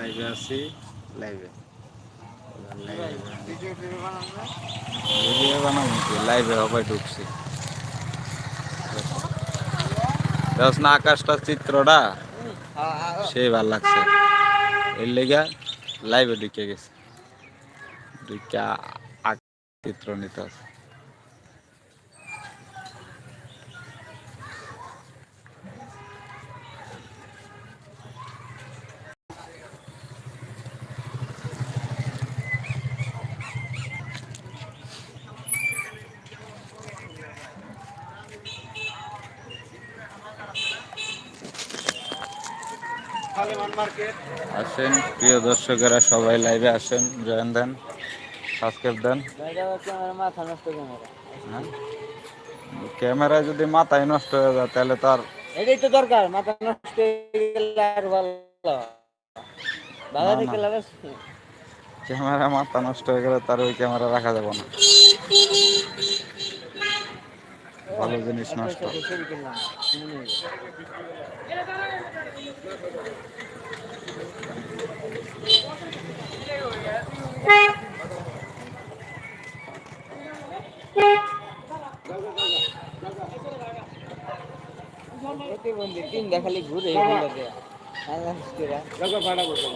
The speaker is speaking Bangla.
লাইভে আছি। লাইভে। ভিডিও বানাবো কি? ঢুকছি। দেখ না আকাশটার চিত্রটা সেই ভালো লাগছে। এর লেগে লাইভে ঢুকে গেছে। ঢুকে আ- চিত্র নিতে আছে আসেন প্রিয় দর্শকেরা সবাই লাইভে আসেন। জয়েন দেন সাবস্ক্রাইব দেন। ক্যামেরা হ্যাঁ? যদি মাথায় নষ্ট হয়ে যায় তাহলে তার এটাই তো দরকার মাথা নষ্ট হয়ে গেলে আর ভালো। ক্যামেরা মাথা নষ্ট হয়ে গেলে তার ওই ক্যামেরা রাখা যাবে না। ভালো জিনিস আপনার নষ্ট সাথে ছবি কিনলাম মনে হলো। প্রতিবন্ধী তিন দেখালি ঘুরে এগুলো দেয়া আল্লাহ করে